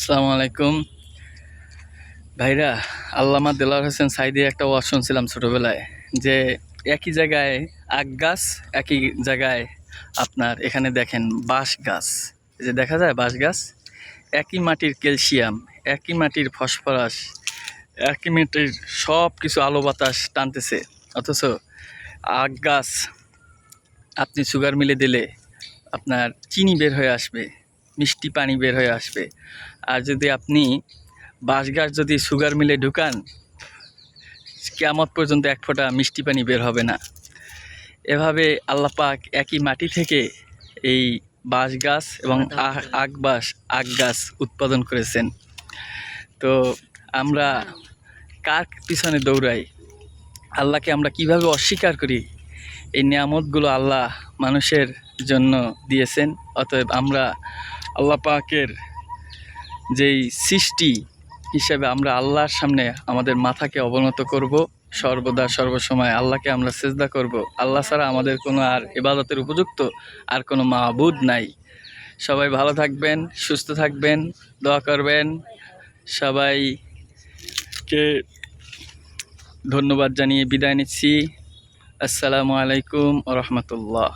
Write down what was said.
আসসালামু আলাইকুম। ভাইরা, আল্লামা দেলার হোসেন সাইদের একটা ওয়াজ শুনছিলাম ছোটোবেলায় যে একই জায়গায় আখ গাছ, একই জায়গায় আপনার এখানে দেখেন বাঁশ গাছ। যে দেখা যায় বাঁশ গাছ? একই মাটির ক্যালসিয়াম, একই মাটির ফসফরাস, একই মাটির সব কিছু আলো বাতাস টানতেছে। অথচ আখ গাছ আপনি সুগার মিলে দিলে আপনার চিনি বের হয়ে আসবে। মিষ্টি পানি বের হয়ে আসবে। আর যদি আপনি বাঁশ গাছ যদি সুগার মিলে ঢুকান কেয়ামত পর্যন্ত এক ফোঁটা মিষ্টি পানি বের হবে না। এভাবে আল্লাহ পাক একই মাটি থেকে এই বাঁশ গাছ এবং আখ বাঁশ আখ গাছ উৎপাদন করেছেন। তো আমরা কার পিছনে দৌড়াই? আল্লাহকে আমরা কীভাবে অস্বীকার করি? এই নিয়ামতগুলো আল্লাহ মানুষের জন্য দিয়েছেন অতএব আমরা আল্লাহ পাকের যেই সৃষ্টি হিসেবে আমরা আল্লাহর সামনে আমাদের মাথাকে অবনত করব, সর্বদা সর্বসময় আল্লাহকে আমরা সেজদা করব। আল্লাহ ছাড়া আমাদের কোনো আর ইবাদতের উপযুক্ত আর কোনো মাহবুদ নাই। সবাই ভালো থাকবেন, সুস্থ থাকবেন, দোয়া করবেন। সবাইকে ধন্যবাদ জানিয়ে বিদায় নিচ্ছি। আসসালামু আলাইকুম রহমতুল্লাহ।